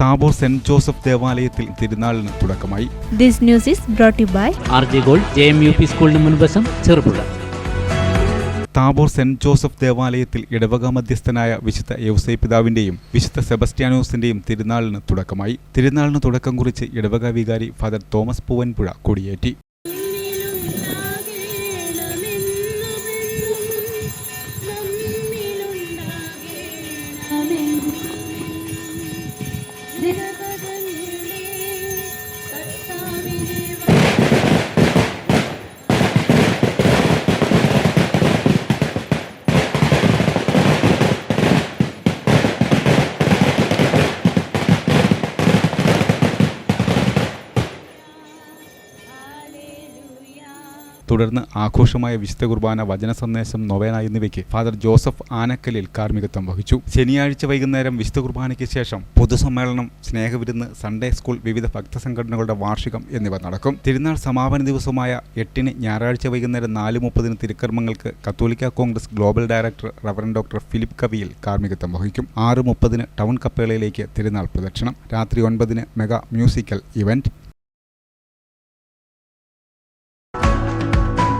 Tabor saint Joseph ദേവാലയത്തിൽ തിരുനാളിന് തുടക്കമായി. This news is brought you by by R J gold J M U P സ്കൂളിന് മുൻവശം Cherupuzha. Tabor saint Joseph ദേവാലയത്തിൽ ഇടവക മധ്യസ്ഥനായ വിശുദ്ധ യൗസൈ പിതാവിന്റെയും വിശുദ്ധ സെബസ്റ്റ്യാനോസിന്റെയും തിരുനാളിന് തുടക്കമായി. തിരുനാളിന് തുടക്കം കുറിച്ച് ഇടവക വികാരി ഫാദർ തോമസ് പൂവൻപുഴ കൊടിയേറ്റി. തുടർന്ന് ആഘോഷമായ വിശുദ്ധ കുർബാന വചന സന്ദേശം നൊവേന എന്നിവയ്ക്ക് ഫാദർ ജോസഫ് ആനക്കലിൽ കാർമ്മികത്വം വഹിച്ചു. ശനിയാഴ്ച വൈകുന്നേരം വിശുദ്ധ കുർബാനയ്ക്ക് ശേഷം പൊതുസമ്മേളനം സ്നേഹവിരുന്ന് സൺഡേ സ്കൂൾ വിവിധ ഭക്തസംഘടനകളുടെ വാർഷികം എന്നിവ നടക്കും. തിരുനാൾ സമാപന ദിവസമായ എട്ടിന് ഞായറാഴ്ച വൈകുന്നേരം നാല് മുപ്പതിന് തിരുക്കർമ്മങ്ങൾക്ക് കത്തോലിക്ക Congress global director reverend doctor Philip Kaviyil കാർമ്മികത്വം വഹിക്കും. ആറ് മുപ്പതിന് ടൗൺ കപ്പേളയിലേക്ക് തിരുനാൾ പ്രദക്ഷിണം. രാത്രി ഒൻപതിന് മെഗാ മ്യൂസിക്കൽ ഇവന്റ്.